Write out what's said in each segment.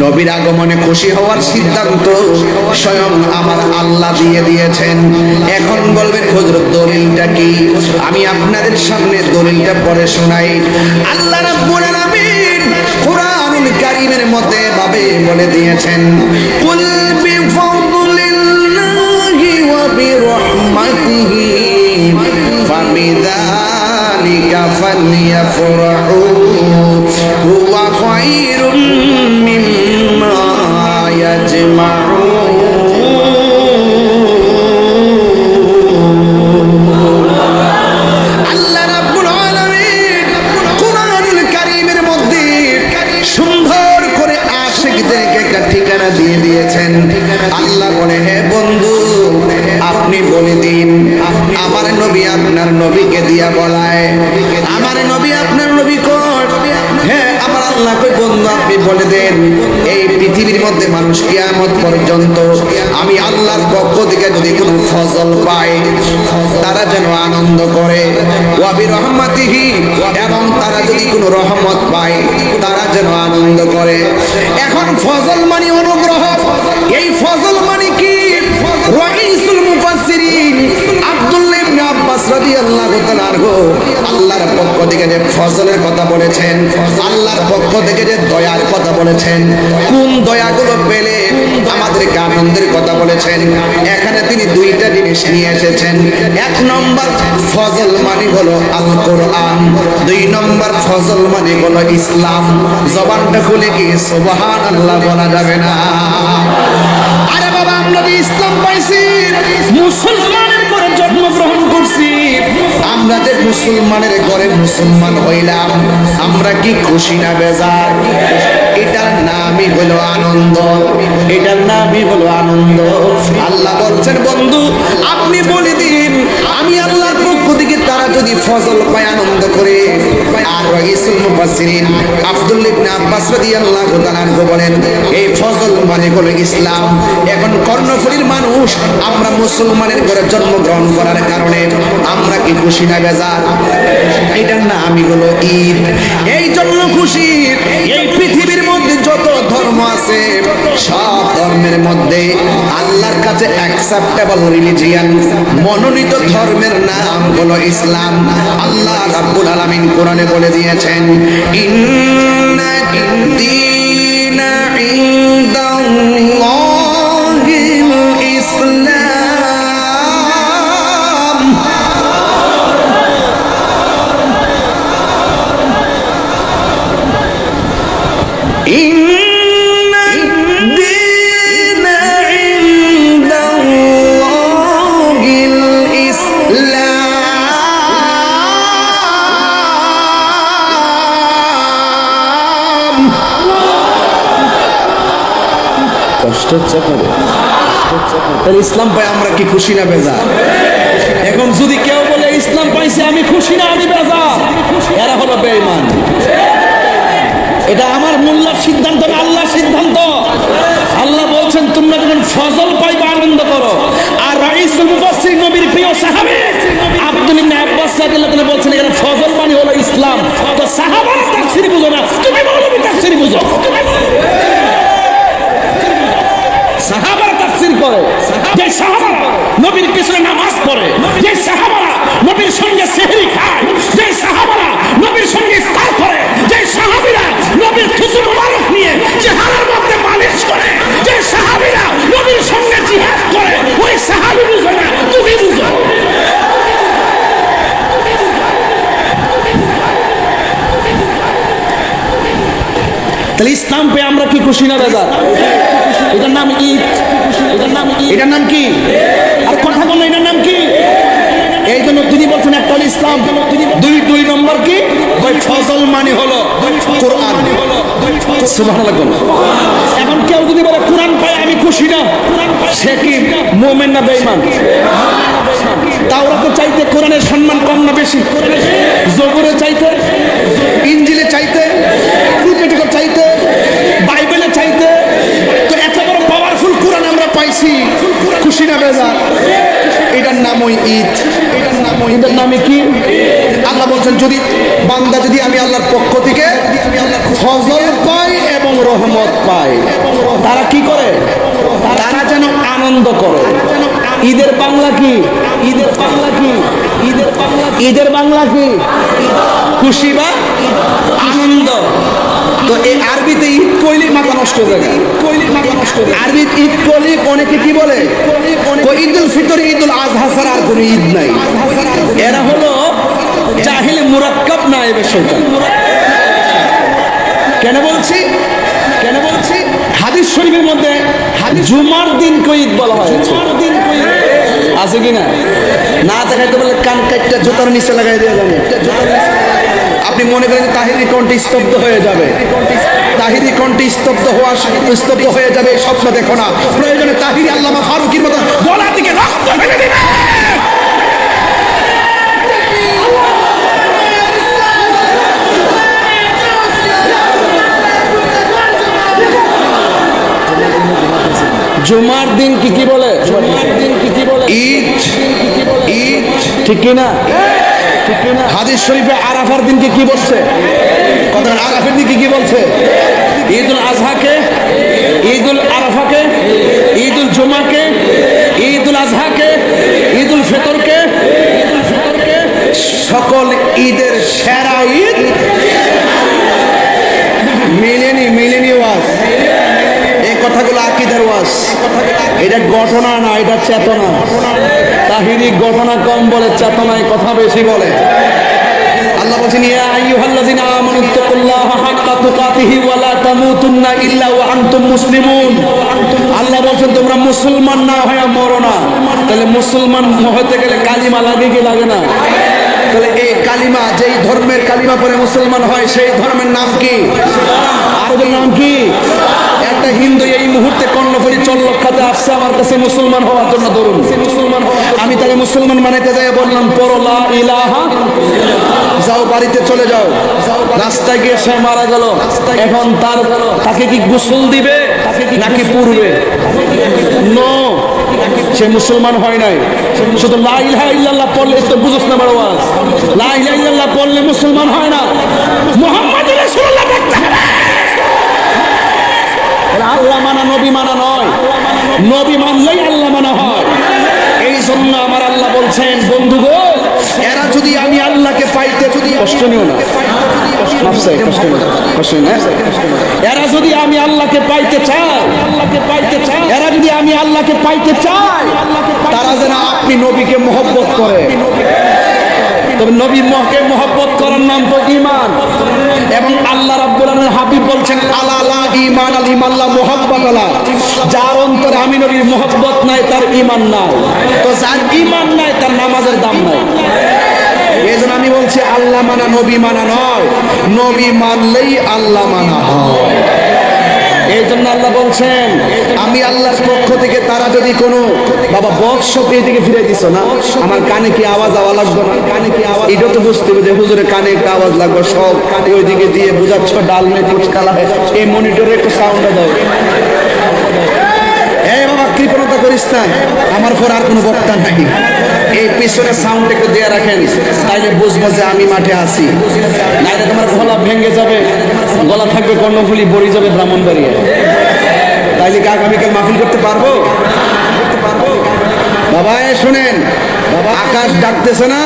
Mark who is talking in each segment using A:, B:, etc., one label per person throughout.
A: নবীর আগমনে খুশি হওয়ার সিদ্ধান্ত স্বয়ং আমার আল্লাহ দিয়ে দিয়েছেন। এখন বলবেন হজরত দলিলটা কি? আমি আপনাদের সামনে দলিলটা পড়ে শোনাই। আল্লাহ রাব্বুল মধ্যে ভাবে বলে দিয়েছেন, কুল বিফাদলিল্লাহি হুয়া আপনি বলে দিন আমার নবী আপনার নবীকে দিয়া বলায়। আমার নবী আপনার নবী আমি আল্লাহর পক্ষ থেকে যদি কোনো তারা যেন আনন্দ করে। এবং তারা যদি কোনো রহমত পায়, তারা যেন আনন্দ করে। এখন ফজল মানে অনুগ্রহ। এই ফজল মানে কি? আব্বাস রাদিয়াল্লাহু আল্লাহর পক্ষ থেকে যে ফজলের কথা বলেছেন, আল্লাহর পক্ষ থেকে যে দয়ার কথা বলেছেন, কোন দয়াগুলো পেলে আমাদেরকে আনন্দের কথা বলেছেন? এখানে তিনি দুইটা জিনিস নিয়ে এসেছেন। এক নম্বর ফজল মানে হলো আল কোরআন দুই নম্বর ফজল মানে হলো ইসলাম। জবানটা খুলে কি সুবহান আল্লাহ বলা যাবে না? আরে বাবা, আমরা ইসলাম পাইছি, মুসলমানের মুসলমানের ঘরে মুসলমান হইলাম। আমরা কি খুশি না বেজার? নামই হলো আনন্দ। এটার নামই হলো আনন্দ। আল্লাহ বলছেন বন্ধু আপনি বলে দিন আমি আল্লাহর পক্ষ থেকে তারা যদি ফজল পায় আনন্দ করে। আর রাইসুল মুফাসসিরিন আব্দুল ইবনে আব্বাস রাদিয়াল্লাহু তাআলা বলেন এই ফজল মানে হলো ইসলাম। এখন কর্ণফুলীর মানুষ আমরা মুসলমানের ঘরে জন্মগ্রহণ করার কারণে আমরা কি খুশি না বেজার? এটার না আমি হলো ঈদ। এই জন্য খুশি এই পৃথিবীর আছে, সব ধর্মের মধ্যে আল্লাহর কাছে অ্যাকসেপ্টেবল রিলিজিয়ান মনোনীত ধর্মের নাম হলো ইসলাম। আল্লাহ রাব্বুল আলামিন কোরআনে বলে দিয়েছেন, ইন্না দীনা ইনদাল্লাহিল তাহলে ইসলাম পাই আমরা কি খুশি না বেজা এখন যদি কেউ বলে, ইসলাম পাইছে, আমি খুশি না, আমি বেজা এরা হলো বেঈমান। এটা আমার মোল্লার সিদ্ধান্ত না আল্লাহর সিদ্ধান্ত। আল্লাহ বলছেন, তোমরা যখন ফজল পাইবা, আনন্দ করো। আর রাইসুল মুফাসসির নবীর প্রিয় সাহাবী আব্দুল ইবনে আব্বাস রাদিয়াল্লাহু তাআলা বলছেন, এখানে ফজল মানে হলো ইসলাম। তো সাহাবারা তাফসীর বুঝো না। তুমি মৌলবী তাফসীর বুঝো। সাহাবারা তাফসীর করে, যে সাহাবারা নবীর পিছনে নামাজ পড়ে, যে সাহাবারা নবীর সঙ্গে সেহরি খায়, যে সাহাবারা নবীর সঙ্গে ইফতার করে, যে সাহাবীরা নবীর থুতু মোবারক নিয়ে চেহারার মধ্যে মালিশ করে, যে সাহাবীরা নবীর সঙ্গে জিহাদ করে, ওই সাহাবী বুঝো না, তুমি বুঝো। তাহলে ইসলাম পেয়ে আমরা কি খুশি না, বেজার? এটার নাম ঈদ। এটার নাম এটার নাম কি? আর কথা বলল এটার নাম কি? এই জন্য তিনি বলছেন একটা ইসলাম, দুই দুই নম্বর কি? ফজল মানে হলো কোরআন। এখন কেউ যদি বলে, কোরআন পায়, আমি খুশি না। সে কি মোমেন না বেঈমান? তাওরা তো চাইতে কোরআনের সম্মান কম না বেশি। জবরে চাইতে ইঞ্জিলে চাইতে ত্রিপিটকে চাইতে বাইবেলে চাইতে তো এত বড় পাওয়ারফুল কোরআন আমরা পাইছি। খুশি না বেজা? এটার নামই ঈদ। এটার নাম ওই ঈদের নামে কি? আল্লাহ বলছেন যদি বান্দা যদি আমি আল্লাহর পক্ষ থেকে ফজল পাই এবং রহমত পাই তারা কি করে? তারা যেন আনন্দ করে। ঈদের বাংলা কি? ঈদের বাংলা কি? ঈদের বাংলা ঈদের বাংলা কি? খুশি বা আনন্দ? তো এই আরবিতে ঈদ কইলি মাথা নষ্ট হয়ে যায় কইলি মাথা নষ্ট আরবি ঈদ কইলি অনেকে কি বলে? ঈদুল ফিতর ঈদুল আজহা ছাড়া আর কোনো ঈদ নাই। এরা হলো জাহিলে মুরাক্কাব না এ বিষয়টা কেন বলছি? কেন বলছি? হাদিস শরীফের মধ্যে জুমার দিনকে ঈদ বলা হয়েছে আছে কি না? না দেখাইতে বলে কান কাটটা জুতার নিচে লাগাই দিয়ে যাবে। আপনি মনে করেন তাহিরি কণ্ঠে স্তব্ধ হয়ে যাবে? তাহিরি কণ্ঠে স্তব্ধ হওয়া স্তব্ধ হয়ে যাবে স্বপ্ন দেখো না। প্রয়োজনে তাহিরি আল্লামা ফারুকির মতো গলার দিকে রক্ত ফেলে দিবে। জুমার দিন কি কি বলে? জুমার দিন কি কি বলে? ঈদ ঈদ। ঠিক কি না ঠিক কি না? হাদিস শরীফে আরাফার দিনকে কি বলছে? কথা আরাফের দিনকে কি বলছে? ঈদ ঈদুল আজহাকে উল আরাফাকে ঈদ ঈদুল জুমাকে, ঈদুল আজহাকে ঈদুল ফিতরকে, সকল ঈদের সেরা ঈদ কথাগুলো আকিদের ওয়াজ। এটা ঘটনা না, এটা চেতনা। তাহিরি ঘটনা কম বলে, চেতনায় কথা বেশি বলে। আল্লাহ বলছেন, ইয়া আইয়ুহাল্লাযিনা আমানু তাকুল্লাহা হাক্কা তুকাতিহি ওয়া তামুতুন্না ইল্লা ওয়া আনতুম মুসলিমুন। আল্লাহ বলছেন, তোমরা মুসলমান না হয়ে মরো না। তাহলে মুসলমান হতে গেলে কালিমা লাগে কি লাগে না? তাহলে এই কালিমা, যেই ধর্মের কালিমা পরে মুসলমান হয়, সেই ধর্মের নাম কি? আরবের নাম কি? মুহূর্তে কর্ণফুলি চল্লক্ষাতে আসছে আমার কাছে মুসলমান হওয়ার জন্য ধরুন মুসলমান আমি তাকে মুসলমান বানাইতে যাই বললাম পরলা ইলাহা যাও বাড়িতে চলে যাও। রাস্তায় গিয়ে সে মারা গেল। এখন তার তাকে কি গোসল দিবে নাকি পূর্বে নো, সে মুসলমান হয় নাই। শুধু লা ইলাহা ইল্লাল্লাহ পড়লে তো বুঝছ না বড় ওয়াজ লা ইলাহা ইল্লাল্লাহ পড়লে মুসলমান হয় না। রাসূলুল্লাহ আল্লাহ মানা নবী মানা নয়। নবী মানলেই আল্লাহ মানা হয়। এই জন্য আমার আল্লাহ বলছেন বন্ধু গো এরা যদি আমি আল্লাহকে পাইতে যদি কষ্ট নিও না। এরা যদি আমি আল্লাহকে পাইতে চাই আল্লাহকে পাইতে চাই এরা যদি আমি আল্লাহকে পাইতে চাই তারা যেন আপনি নবীকে মহব্বত করে। তবে নবী মহকে মহব্বত করার নাম তো ইমান এবং আল্লাহ রাব্বুল হাবিব বলছেন, আলা ইমান আল ইমাল্লাহ মুহাব্বত আলা। যার অন্তরে আমি নবীর মহব্বত নাই, তার ঈমান নাই। তো যার ঈমান নাই, তার নামাজের দাম নাই। এই জন্য আমি বলছি, আল্লাহ মানা, নবী মানা নয়। নবী মানলেই আল্লাহ মানা হয়। এই জন্য আল্লাহ বলছেন, আমি আল্লাহর পক্ষ থেকে তারা যদি কোনো, বাবা, বক্স সব এদিকে ফিরে দিছ না? আমার কানে কি আওয়াজ আওয়া লাগবে না? কানে কি আওয়াজ? এটা তো বুঝতে হবে যে হুজুরের কানে একটা আওয়াজ লাগবে, সব কানে ওইদিকে দিয়ে বোঝাচ্ছ, ডাল মেয়ে কালা এই মনিটরে একটু সাউন্ড দাও। কৃপণতা করিস না। আমার পর আর কোনো বক্তা নাই। এই পিছনে সাউন্ড একটু দিয়ে রাখেন। তাইলে বুঝব যে আমি মাঠে আছি। নাইলে তোমার গলা ভেঙে যাবে। গলা থাকবে কর্ণফুলি, বড়ি যাবে ব্রাহ্মণ ব্রাহ্মণবাড়িয়া। তাইলে কি আগামীকাল মাহফিল করতে পারব? বাবা শুনেন। আকাশ ডাকতেছে না?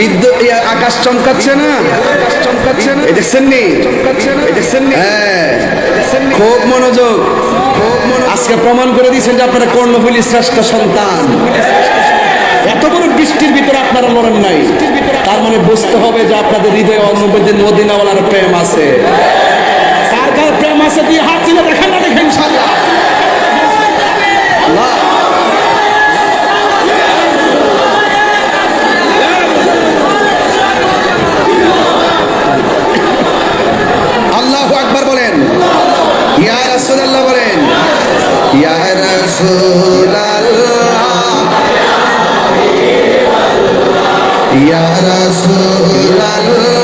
A: বিদ্যুৎ আকাশ চমকাচ্ছে না? চমকাচ্ছে না দেখছেন নি? দেখছেন নি? হ্যাঁ। খুব মনোযোগ। আজকে প্রমাণ করে দিয়েছেন যে আপনারা কর্ণফুলি শ্রেষ্ঠ সন্তান। এত বড় বৃষ্টির ভিতরে আপনারা লড়েন নাই। তার মানে বুঝতে হবে যে আপনাদের হৃদয়ে অন্নবদের মদিনাওয়ালার প্রেম আছে। কার কার প্রেম আছে দিয়ে হাত তুলে দেখেন না দেখেন ইনশাআল্লাহ আল্লাহ আল্লাহু আকবার বলেন ইয়া রাসূলুল্লাহ বলেন ইয়া রাসূলুল্লাহ। ইয়া রাসূলুল্লাহ।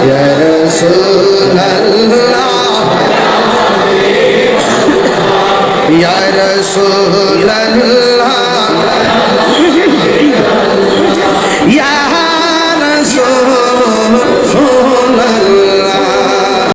A: Ya Rasulallah